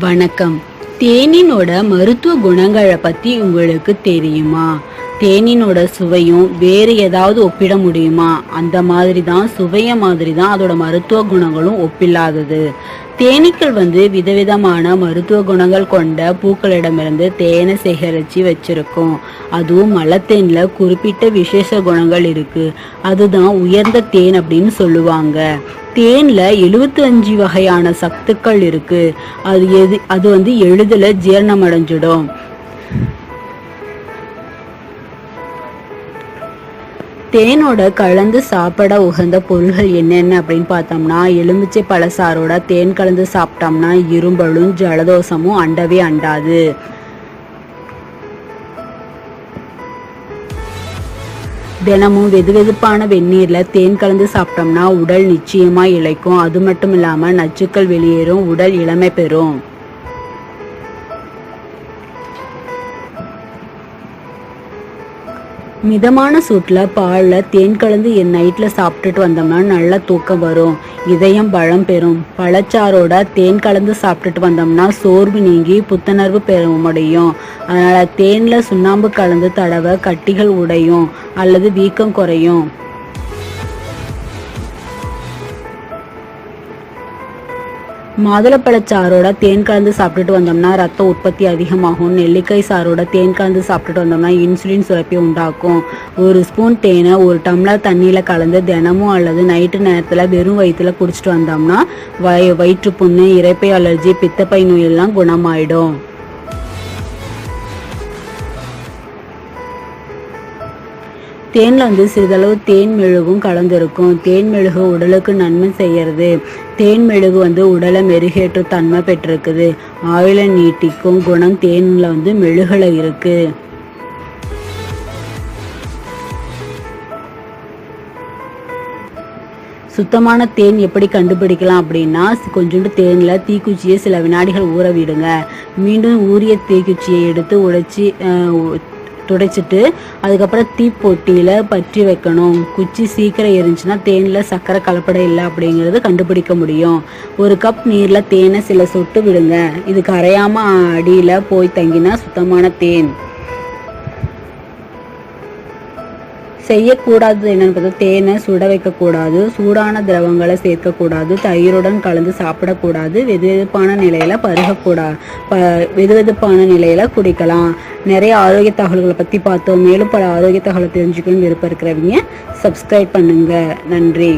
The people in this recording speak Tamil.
வணக்கம். தேனினோட மருத்துவ குணங்களை பத்தி உங்களுக்கு தெரியுமா? தேனினோட சுவையும் வேறு ஏதாவது ஒப்பிட முடியுமா? அந்த மாதிரி தான் சுவைய மாதிரி தான் அதோட மருத்துவ குணங்களும் ஒப்பில்லாதது. தேனீக்கள் வந்து விதவிதமான மருத்துவ குணங்கள் கொண்ட பூக்களிடமிருந்து தேனை சேகரித்து வச்சிருக்கோம். அதுவும் மலத்தேனில் குறிப்பிட்ட விசேஷ குணங்கள் இருக்கு. அதுதான் உயர்ந்த தேன் அப்படின்னு சொல்லுவாங்க. தேன்ல 75 வகையான சத்துக்கள் இருக்கு. அது எது அது வந்து எளிதில் ஜீரணம் அடைஞ்சிடும். தேனோட கலந்து சாப்பிட உகந்த பொருள்கள் என்னென்ன அப்படின்னு பார்த்தோம்னா எலுமிச்சை பழசாரோட தேன் கலந்து சாப்பிட்டோம்னா இரும்பலும் ஜலதோஷமும் அண்டவே அண்டாது. தினமும் வெதுவெதுப்பான வெந்நீரில் தேன் கலந்து சாப்பிட்டோம்னா உடல் நிச்சயமாக இளைக்கும். அது மட்டும் இல்லாமல் நச்சுக்கள் வெளியேறும் உடல் இளமை பெறும். மிதமான சூட்டில் பாலில் தேன் கலந்து என் நைட்டில் சாப்பிட்டுட்டு வந்தோம்னா நல்ல தூக்கம் வரும். இதயம் பலம் பெறும். பழச்சாரோட தேன் கலந்து சாப்பிட்டுட்டு வந்தோம்னா சோர்வு நீங்கி புத்துணர்வு பெற முடியும். அதனால் தேனில் சுண்ணாம்பு கலந்து தடவை கட்டிகள் உடையும். அல்லது வீக்கம் குறையும். மாதுளப்பழச்சாரோட தேன் கலந்து சாப்பிட்டுட்டு வந்தோம்னா ரத்த உற்பத்தி அதிகமாகும். நெல்லிக்காய் சாரோட தேன் கலந்து சாப்பிட்டுட்டு வந்தோம்னா இன்சுலின் சுரப்பி உண்டாக்கும். ஒரு ஸ்பூன் தேனை ஒரு டம்ளர் தண்ணியில் கலந்து தினமும் அல்லது நைட்டு நேரத்தில் வெறும் வயிற்றுல குடிச்சிட்டு வந்தோம்னா வய வயிற்றுப்புண்ணு இறைப்பை அலர்ஜி பித்தப்பை நோயெல்லாம் குணமாயிடும். தேனில் வந்து சிறிதளவு தேன் மெழுகும் கலந்திருக்கும். தேன் மெழுகு உடலுக்கு நன்மை செய்யறது. தேன் மெழுகு வந்து உடலை மெருகேற்ற தன்மை பெற்றிருக்குது. ஆயுளை நீட்டிக்கும் குணம் தேனில் வந்து மெழுகலை இருக்கு. சுத்தமான தேன் எப்படி கண்டுபிடிக்கலாம் அப்படின்னா கொஞ்சோண்டு தேனில் தீக்குச்சியை சில வினாடிகள் ஊற விடுங்க. மீண்டும் ஊறிய தீக்குச்சியை எடுத்து உடைச்சி அஹ், துடைச்சிட்டு அதுக்கப்புறம் தீப்பொட்டியில் பற்றி வைக்கணும். குச்சி சீக்கிரம் எரிஞ்சுன்னா தேனில் சர்க்கரை கலப்படம் இல்லை அப்படிங்கிறது கண்டுபிடிக்க முடியும். ஒரு கப் நீரில் தேனை சில சொட்டு விடுங்க. இது கரையாமல் அடியில் போய் தங்கினா சுத்தமான தேன். செய்யக்கூடாது என்னன்னு பார்த்தா தேனை சுட வைக்கக்கூடாது சூடான திரவங்களை சேர்க்கக்கூடாது தயிருடன் கலந்து சாப்பிடக்கூடாது வெதுவெதுப்பான நிலையில் பருகக்கூடாது ப வெதுவெதுப்பான நிலையில் குடிக்கலாம். நிறைய ஆரோக்கிய தகவல்களை பற்றி பார்த்தோம். மேலும் பல ஆரோக்கிய தகவலை தெரிஞ்சுக்கணும்னு விருப்பம் இருக்கிறவங்க சப்ஸ்கிரைப் பண்ணுங்கள் நன்றி.